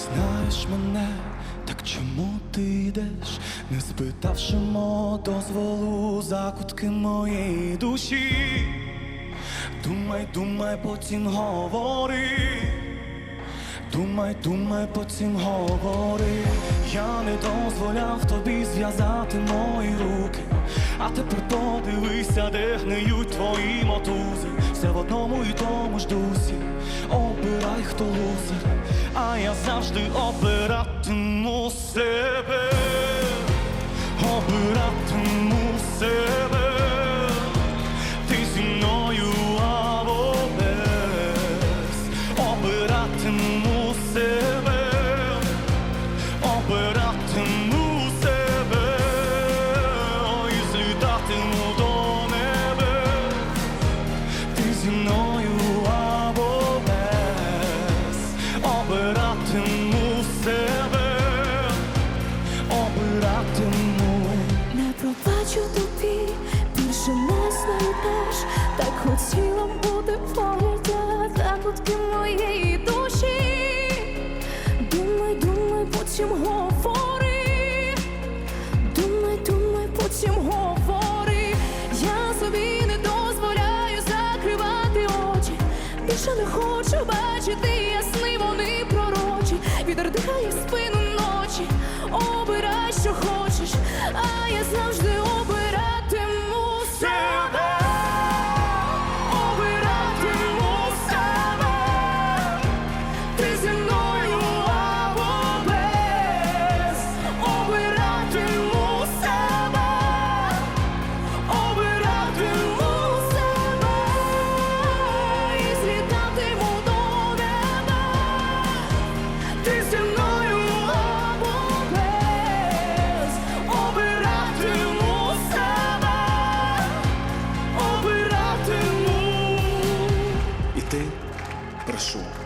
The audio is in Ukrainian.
знаєш мене, так чому ти йдеш, не спитавши мого дозволу закутки моєї душі? Думай, думай, потім говори. Думай, думай, потім говори. Я не дозволяв тобі зв'язати мої руки. А тепер подивися, де гниють твої мотузи. Все в одному і тому ж дусі. Обирай, хто завжди обиратиму себе. Обиратиму себе. Пробачу тобі, більше не знайдеш, так хотіла бути поряд, закутки моєї душі. Думай, думай, потім говори.